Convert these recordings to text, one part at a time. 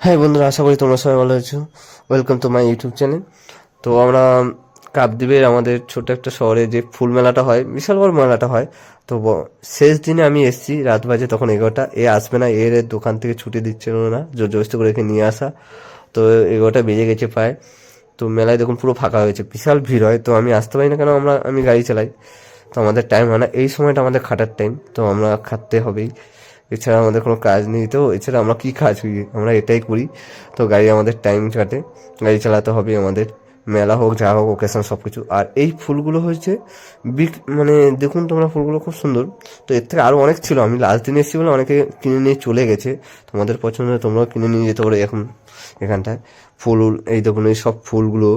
হ্যাঁ বন্ধুরা, আশা করি তোমরা সবাই ভালো আছো। Welcome to my YouTube channel তো আমরা কাকদ্বীপের আমাদের ছোট একটা শহরে যে ফুল মেলাটা হয়, বিশাল বড় মেলাটা হয়, তো শেষ দিনে আমি এসেছি, রাত বাজে তখন এগারোটা। এ আসবে না এর দোকান থেকে ছুটি দিচ্ছিল না জোর জবস্তি করে একে নিয়ে আসা। তো এগারোটা বেজে গেছে প্রায়। তো মেলায় দেখুন পুরো ফাঁকা হয়েছে, বিশাল ভিড় হয়। তো আমি আসতে পারি না কেন, আমরা আমি গাড়ি চালাই। তো আমাদের টাইম হয় না। এই সময়টা আমাদের খাটার টাইম তো আমরা খাটতে হবেই। এছাড়া আমাদের কোনো কাজ নেই তো, এছাড়া আমরা কি কাজ করি? আমরা এটাই করি। তো গাড়ি আমাদের টাইম কাটে। গাড়ি চালাতে হবে আমাদের। মেলা হোক, যা হোক ওকেশন সব কিছু আর এই ফুলগুলো হচ্ছে বিক মানে দেখুন তোমরা ফুলগুলো খুব সুন্দর। তো এর থেকে আরও অনেক ছিল। আমি লাস্ট দিন এসেছি বলে অনেকে কিনে নিয়ে চলে গেছে। তোমাদের পছন্দ তোমরাও কিনে নিয়ে যেতে পারো এখন, এখানটায়। ফুল, এই দেখুন, এই সব ফুলগুলো,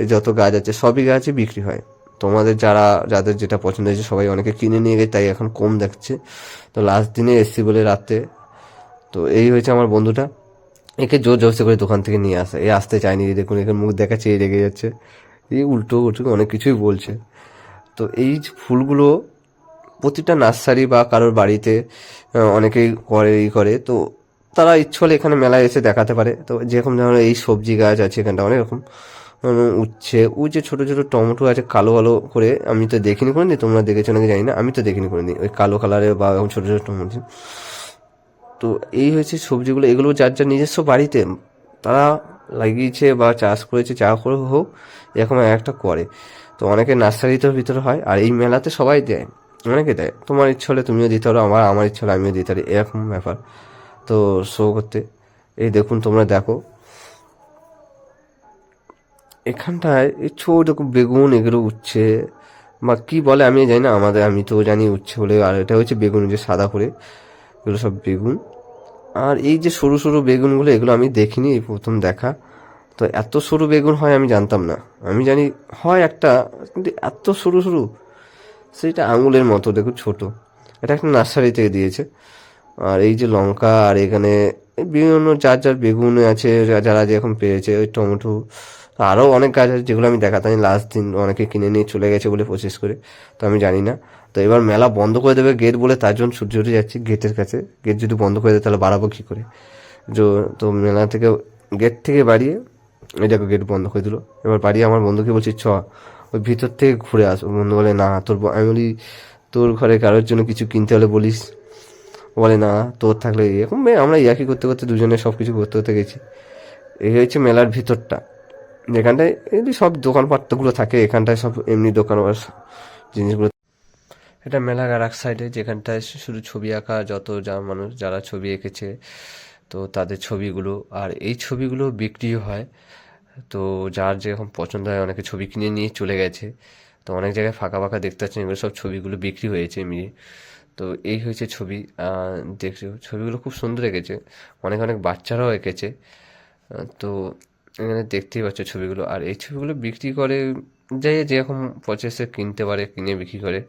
এই যত গাছ আছে, সবই গাছই বিক্রি হয়। তোমাদের যারা, যাদের যেটা পছন্দ হয়েছে সবাই অনেকে কিনে নিয়ে গেছে, তাই এখন কম দেখছে। তো লাস্ট দিনে এসছি বলে রাতে তো এই হয়েছে আমার বন্ধুটা। একে জোর জবসে করে দোকান থেকে নিয়ে আসে। এ আসতে চায়নি দেখুন এখানে মুখ দেখাচ্ছে এই রেগে যাচ্ছে। এই উল্টো উল্টো অনেক কিছুই বলছে। তো এই ফুলগুলো প্রতিটা নার্সারি বা কারোর বাড়িতে অনেকেই করে, ই করে। তো তারা ইচ্ছে হলে এখানে মেলায় এসে দেখাতে পারে। তো যেরকম ধরনের এই সবজি গাছ আছে এখানটা অনেক রকম। উচ্ছে। যে ছোট ছোট টমেটো আছে, কালো কালো করে, আমি তো দেখিনি করে তোমরা দেখেছ নাকি জানি না, আমি তো দেখিনি করে ওই কালো কালারের বা এরকম ছোটো ছোটো টমেটো। তো এই হয়েছে সবজিগুলো, এগুলো যার যার নিজস্ব বাড়িতে, তারা লাগিয়েছে বা চাষ করেছে, যা করে হোক, এরকম একটা করে। তো অনেকে নার্সারিতেও ভিতরে হয়, আর এই মেলাতে সবাই দেয়, অনেকে দেয়। তোমার ইচ্ছা হলে তুমিও দিতে পারো, আমার আমার ইচ্ছা হলে আমিও দিতে পারি, এরকম ব্যাপার। তো শো করতে, এই দেখুন, তোমরা দেখো। এখানটায় ছোট বেগুন এগুলো উচ্ছে। বা কি বলে আমি জানি না, আমাদের আমি তো জানি উচ্ছে বলে। আর এটা হচ্ছে বেগুন যে সাদা করে, এগুলো সব বেগুন। আর এই যে সরু সরু বেগুনগুলো, এগুলো আমি দেখিনি, এই প্রথম দেখা। তো এত সরু বেগুন হয় আমি জানতাম না। আমি জানি হয় একটা, কিন্তু এত সরু সরু, সেটা আঙুলের মতো দেখুন ছোট। এটা একটা নার্সারি থেকে দিয়েছে। আর এই যে লঙ্কা, আর এখানে বিভিন্ন যার যার বেগুন আছে যারা যেরকম পেয়েছে, ওই টমেটো। আরও অনেক গাছ আছে যেগুলো আমি দেখাতাম লাস্ট দিন অনেকে কিনে নিয়ে চলে গেছে বলে প্রসেস করে, তো আমি জানি না। তো এবার মেলা বন্ধ করে দেবে গেট বলে তার জন্য ছুটে ছুটে যাচ্ছি গেটের কাছে। গেট যদি বন্ধ করে দেয় তাহলে বাড়াবো কী করে? তো মেলা থেকে গেট থেকে বাড়িয়ে, এই দেখো গেট বন্ধ করে দিল। এবার বাড়িয়ে আমার বন্ধুকে বলছি ছ ওই ভিতর থেকে ঘুরে আস। বন্ধু বলে, না, তোর আমি বলি, তোর ঘরে কারোর জন্য কিছু কিনতে হলে বলিস। বলে, না, তোর থাকলে এরকম আমরা ইয়াকি করতে করতে দুজনে সব কিছু করতে করতে গেছি। এই হচ্ছে মেলার ভিতরটা। যেখানটায় যে সব দোকানপাটগুলো থাকে, এখানটায় সব এমনি দোকান জিনিসগুলো। এটা মেলার আর এক সাইডে যেখানটায় শুধু ছবি আঁকা, যত যা মানুষ, যারা ছবি এঁকেছে, তো তাদের ছবিগুলো। আর এই ছবিগুলো বিক্রিও হয়। তো যার যেরকম পছন্দ হয়, অনেকে ছবি কিনে নিয়ে চলে গেছে। তো অনেক জায়গায় ফাঁকা ফাঁকা দেখতে পাচ্ছেন, এগুলো সব ছবিগুলো বিক্রি হয়েছে এমনি। তো এই হয়েছে ছবি। দেখছ ছবিগুলো খুব সুন্দর এঁকেছে। অনেক অনেক বাচ্চারাও এঁকেছে। তো এখানে দেখতেই পাচ্ছ ছবিগুলো। আর এই ছবিগুলো বিক্রি করে যাই যেরকম পচেসে কিনতে পারে, কিনে বিক্রি করে।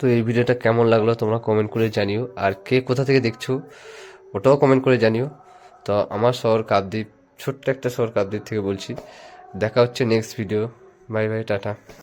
তো এই ভিডিওটা কেমন লাগল তোমরা কমেন্ট করে জানিও। আর কে কোথা থেকে দেখছ, ওটাও কমেন্ট করে জানিও। তো আমার শহর কাপদ্বীপ ছোট্ট একটা শহর কাপদ্বীপ থেকে বলছি। দেখা হচ্ছে next video bye bye tata.